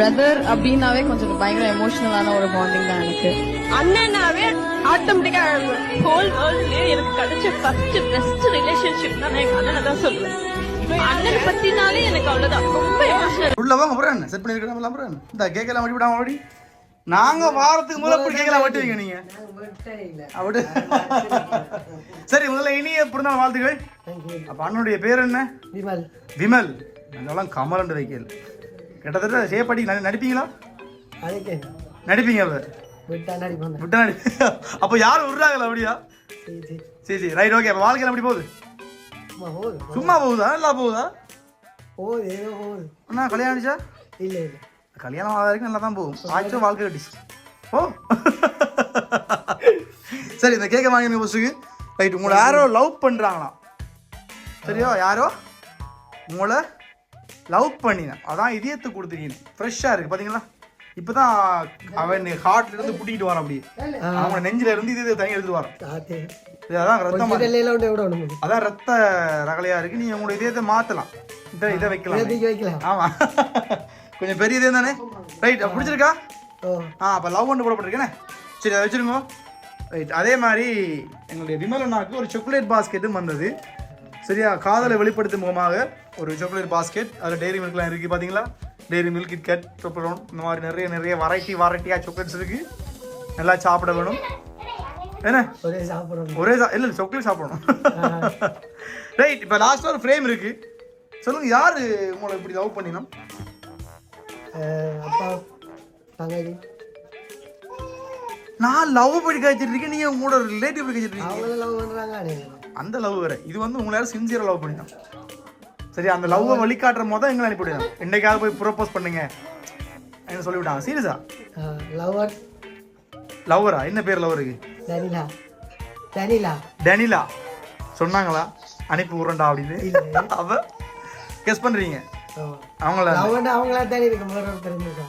Brother அப்படின்னாவே கொஞ்சம் பயங்கர எமோஷனலான ஒரு பாண்டிங் தான் எனக்கு. அண்ணனாவே ஆட்டோமேட்டிக்கா ஹோல் வேர்ல்ட்லயே எனக்கு கிடைச்ச ஃபர்ஸ்ட் பெஸ்ட் ரிலேஷன்ஷிப் நான் எங்க அண்ணனை தான் சொல்லுவேன். அண்ணனை பத்தினாலே எனக்கு அவ்வளவுதான். ரொம்ப எமோஷனல் உள்ள வாங்க அப்புறம் என்ன? செட் பண்ணிருக்கோம் அப்புறம் என்ன? இந்த கேக்கெல்லாம் வட்டி விடாம அப்படி நாங்க வாரத்துக்கு முதல்ல இப்படி கேக்கெல்லாம் வட்டுவீங்க நீங்க. அப்படி சரி முதல்ல இனிய பிறந்தநாள் வாழ்த்துக்கள். அப்ப அண்ணனுடைய பேர் என்ன? விமல். விமல். அதெல்லாம் கமலண்டு வைக்கல் கிட்டத்தட்ட சேப்படி நடிப்பீங்களா? நடிப்பீங்க அப்ப? விட்டா நடி அப்ப யாரும் விடுறாங்களா அப்படியா? சரி சரி. ரைட் ஓகே அப்ப வாழ்க்கையில எப்படி போகுது? சும்மா போகுதா நல்லா போகுதா? போகுது ஏதோ போகுது. அண்ணா கல்யாணம் ஆயிடுச்சா? இல்ல இல்ல. கல்யாணம் ஆகாத வரைக்கும் நல்லா தான் போகும். ஆச்சும் வாழ்க்கை கட்டிச்சு ஓ. சரி இந்த கேட்க வாங்கின பஸ்ஸுக்கு ரைட் உங்களை யாரோ லவ் பண்ணுறாங்களாம் சரியா? யாரோ? உங்களை லவ் பண்ணினேன். அதான் இதயத்தை கொடுத்துருக்கீங்க ஃப்ரெஷ்ஷாக இருக்குது பார்த்தீங்களா இப்போ தான் அவன் ஹார்ட்ல இருந்து புட்டிக்கிட்டு வரான் அப்படி அவங்க நெஞ்சில இருந்து இது தனி எடுத்துட்டு வரான். அதான் ரத்தம் அதான் ரத்த ரகலையா இருக்கு. நீங்க உங்களோட இதயத்தை மாத்தலாம். இதை இதை வைக்கலாம். ஆமா. கொஞ்சம் பெரிய இதயம் தானே? ரைட் பிடிச்சிருக்கா? ஆ அப்போ லவ் ஒன்று போடப்பட்டிருக்கேனே சரி அதை வச்சிருங்க. ரைட் அதே மாதிரி எங்களுடைய விமலனாக்கு ஒரு சாக்லேட் பாஸ்கெட்டும் வந்தது. சரியா? காதலை வெளிப்படுத்தும் முகமாக ஒரு சாக்லேட் பாஸ்கெட் அதில் டெய்ரி மில்க்லாம் இருக்குது பார்த்தீங்களா டெய்ரி மில்க் கிட்கட் டொப்பரோன் இந்த மாதிரி நிறைய நிறைய வெரைட்டி வெரைட்டியாக சாக்லேட்ஸ் இருக்குது நல்லா சாப்பிட வேணும். என்ன? ஒரே சாப்பிடணும். ஒரே சா இல்லை சாக்லேட் சாப்பிடணும். ரைட் இப்போ லாஸ்ட்டாக ஒரு ஃப்ரேம் இருக்குது சொல்லுங்கள் யார் உங்களை இப்படி லவ் பண்ணினோம்? அப்பா நான் லவ் பண்ணி கழிச்சிட்டு இருக்கேன் நீங்கள் உங்களோட ரிலேட்டிவ் பண்ணி கழிச்சிட்டு இருக்கீங்க? லவ். அந்த லவ் வேற. இது வந்து உங்களால சின்சியரா லவ் பண்ணிட்டோம். சரி அந்த லவ்வை வழிகாட்டுற போது எங்களை அனுப்பிவிடுங்க என்னைக்காவது போய் ப்ரோபோஸ் பண்ணுங்க. என்ன சொல்லிவிட்டாங்க சீரியஸா லவர் லவ்வரா என்ன பேர் லவருக்கு தனிலா. தனிலா. டனிலா சொன்னாங்களா? அனுப்பி விட்றேன்டா அப்படின்னு. அவ கெஸ் பண்றீங்க. ஓ. அவங்கள லவ் அவங்களா தனி இருக்கு.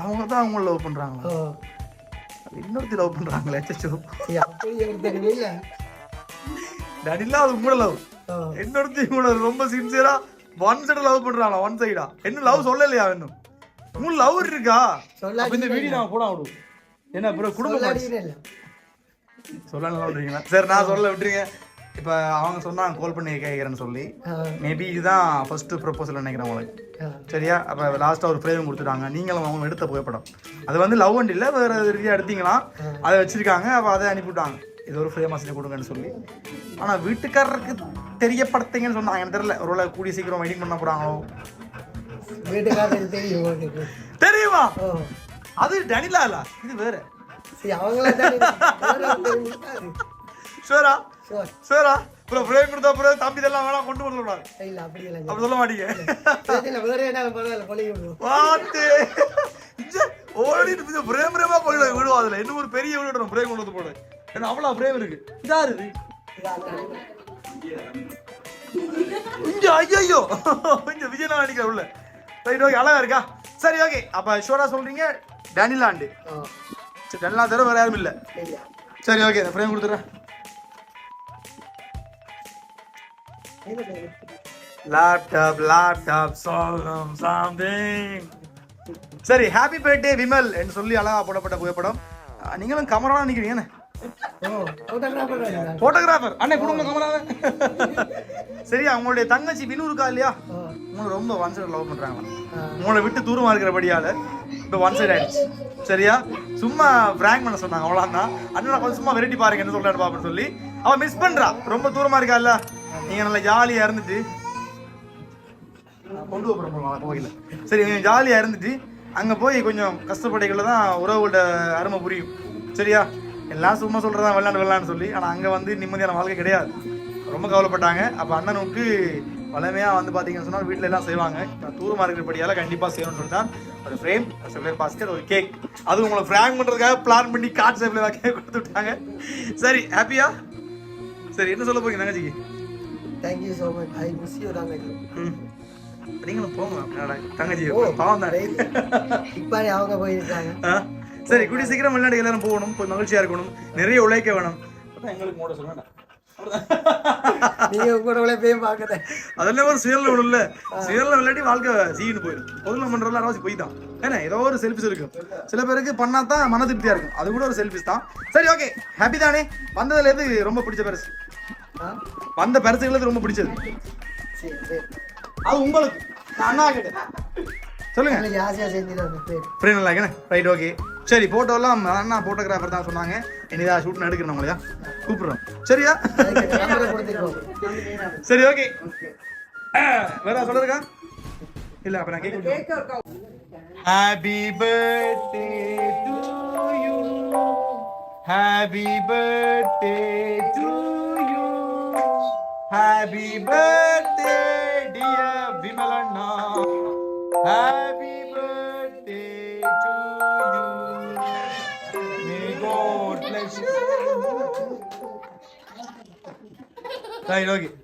அவங்க தான் அவங்கள லவ் பண்றாங்களா? ஓ. இன்னொருத்தி லவ் பண்றாங்களே. அச்சோ சரி அப்படி எனக்கு தெரியவே இல்ல டனிலா அது உங்களோட லவ் இன்னொருத்தி கூட ரொம்ப சின்சியரா ஒன் சைடு லவ் பண்றாங்களா ஒன் சைடா என்ன லவ் சொல்லலையா இன்னும்? உங்களுக்கு லவ் இருக்கா? இந்த வீடியோ நான் போட விடுவோம் என்ன அப்புறம் குடும்பம் சொல்ல நல்லா விட்றீங்களா சரி நான் சொல்ல விட்டுருங்க. இப்போ அவங்க சொன்னாங்க கால் பண்ணி கேட்குறேன்னு சொல்லி மேபி இதுதான் ஃபர்ஸ்ட் ப்ரொபோசல் நினைக்கிறேன் உங்களுக்கு. சரியா? அப்போ லாஸ்ட்டாக ஒரு ஃப்ரேம் கொடுத்துட்டாங்க. நீங்களும் அவங்க எடுத்த புகைப்படம். அது வந்து லவ் வண்டி இல்லை வேறு ரீதியாக எடுத்தீங்களாம் அதை வச்சிருக்காங்க அப்போ அதை அனுப்பிவிட்டாங்க. இது ஒரு ஃப்ரேம் செஞ்சு கொடுங்கன்னு சொல்லி. ஆனால் வீட்டுக்காரருக்கு தெரியப்படுத்துங்கன்னு சொன்னாங்க எனக்கு தெரியல. ஒருவேளை கூடிய சீக்கிரம் வெயிட்டிங் பண்ண போகிறாங்களோ வீட்டுக்காரருக்கு தெரியும் அது டனிலா இல்ல இது வேற. சரி ஷுவரா அப்புறம் ஃப்ரேம் கொடுத்தா அப்புறம் தம்பி இதெல்லாம் வேணாம் கொண்டு வரல கூடாது இல்ல அப்படி இல்லை அப்படி சொல்ல மாட்டீங்க. வேற என்ன பரவாயில்ல விடுவோம். பார்த்து ஓடிட்டு பிரேம் பிரேமா போயிடும். விடுவோம் அதுல. இன்னும் ஒரு பெரிய வீடு பிரேம் கொண்டு வந்து போடு. ஏன்னா அவ்வளவு பிரேம் இருக்கு. இருக்கு இங்க ஐயோ இங்க விஜயநாடிக்க உள்ள. ரைட் ஓகே அழகா இருக்கா? சரி ஓகே அப்ப ஷோரா சொல்றீங்க டனிலாண்டு சரி டனிலா தவிர வேற யாரும் இல்ல. சரி ஓகே இந்த ஃப்ரேம் கொடுத்துறேன். லேப்டாப் லேப்டாப் சால்வம் சாம்பிங் சரி ஹாப்பி பர்த்டே விமல் என்று சொல்லி அழகா போடப்பட்ட புகைப்படம். நீங்களும் கமரா நிக்கிறீங்க போட்டோகிராஃபர் அண்ணே குடும்ப கமராவே சரி அவங்களுடைய தங்கச்சி வினு இருக்கா இல்லையா? உங்களை ரொம்ப ஒன் சைடு லவ் பண்றாங்க. உங்களை விட்டு தூரமா இருக்கிறபடியால இப்போ ஒன் சைடு ஆயிடுச்சு. சரியா? சும்மா பிராங்க் பண்ண சொன்னாங்க அவ்வளோதான் அண்ணா கொஞ்சம் சும்மா வெரைட்டி பாருங்க என்ன சொல்றாரு பாப்பன்னு சொல்லி. அவ மிஸ் பண்றா. ரொம்ப தூரமா இருக்கா நீங்க நல்லா ஜாலியா இருந்துட்டு. கொண்டு போகிறோம் கோயில சரி கொஞ்சம் ஜாலியா இருந்துட்டு அங்க போய் கொஞ்சம் கஷ்டப்படைகளில் தான் உறவுகளோட அருமை புரியும். சரியா? எல்லாம் சும்மா சொல்றதா விளையாண்டு விளையாண்டு சொல்லி ஆனா அங்க வந்து நிம்மதியான வாழ்க்கை கிடையாது. ரொம்ப கவலைப்பட்டாங்க. அப்ப அண்ணனுக்கு வளமையா வந்து பாத்தீங்கன்னு சொன்னா வீட்ல எல்லாம் செய்வாங்க. நான் தூரமா இருக்கிறபடியால கண்டிப்பா செய்யணும்னு தான் ஒரு ஃப்ரேம் செவ்லியர் பாஸ்கெட் ஒரு கேக் அது உங்களை ஃப்ராங்க் பண்றதுக்காக பிளான் பண்ணி கார்ட் சேப்ல கேக் கொடுத்து விட்டாங்க. சரி ஹாப்பியா சரி என்ன சொல்ல போறீங்க தங்கச்சிக்கு? Thank you so much I miss you. நீங்களும் போங்க தங்கச்சி. பாவம் தானே. இப்போ அவங்க போயிருக்காங்க? சரி கூடிய சீக்கிரம் வெளிநாடு எல்லாரும் போகணும். போய் மகிழ்ச்சியா இருக்கணும். நிறைய உழைக்க வேணும். எங்களுக்கு மூட சொல்ல வேண்டாம். நீங்க உங்களோட உழைப்பையும் பார்க்கல அதெல்லாம் ஒரு சுயல்ல விடல சுயல்ல விளையாடி வாழ்க்கை சீன்னு போயிடும். பொதுல பண்றதுல அரவாசி போய் தான். ஏன்னா ஏதோ ஒரு செல்ஃபிஸ் இருக்கும் சில பேருக்கு பண்ணா தான் மன திருப்தியா இருக்கும். அது கூட ஒரு செல்ஃபிஸ் தான். சரி ஓகே ஹாப்பி தானே? வந்ததுல ரொம்ப பிடிச்ச பரிசு? வந்த பரிசுகள் எது ரொம்ப பிடிச்சது. அது உங்களுக்கு. அண்ணா கிட்ட. சொல்லுங்க. ஆசையா ரைட் ஓகே சரி ஃபோட்டோலாம் அண்ணா போட்டோகிராஃபர் தான் சொன்னாங்க. இனிதா ஷூட் எடுக்கிறோம் உங்களையா கூப்பிடுறோம். சரியா? சரி ஓகே வேற சொல்றதுக்கா இல்ல அப்ப நான் கேட்க happy birthday to you happy birthday to you happy birthday dear விமலண்ணா happy God bless you right okay